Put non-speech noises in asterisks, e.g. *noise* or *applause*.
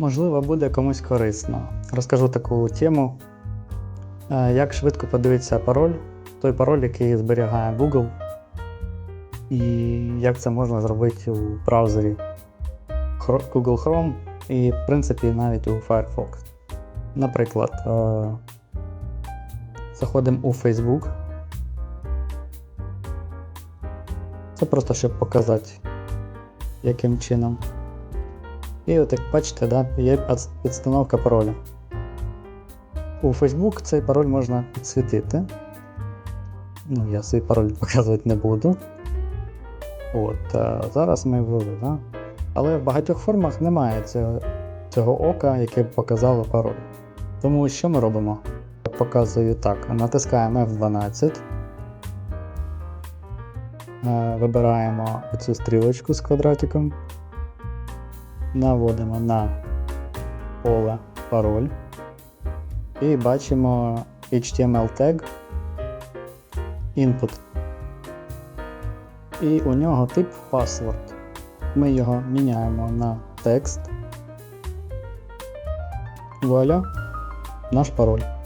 Можливо, буде комусь корисно. Розкажу таку тему, е, як швидко подивитися пароль, той пароль, який зберігає Google, і як це можна зробити у браузері Google Chrome і, в принципі, навіть у Firefox. Наприклад, е, заходимо у Facebook. Це просто щоб показати, яким чином. І от як бачите, да, є підстановка пароля. У Facebook цей пароль можна підсвітити. Ну, я свій пароль *laughs* показувати не буду. От, а зараз ми ввели, да? Але в багатьох формах немає цього, цього ока, яке б показало пароль. Тому що ми робимо? Показую так: натискаємо F12. Е, Вибираємо цю стрілочку з квадратиком. Наводимо на поле пароль. І бачимо HTML tag input. І у нього тип password. Ми його міняємо на текст. Вуаля, наш пароль.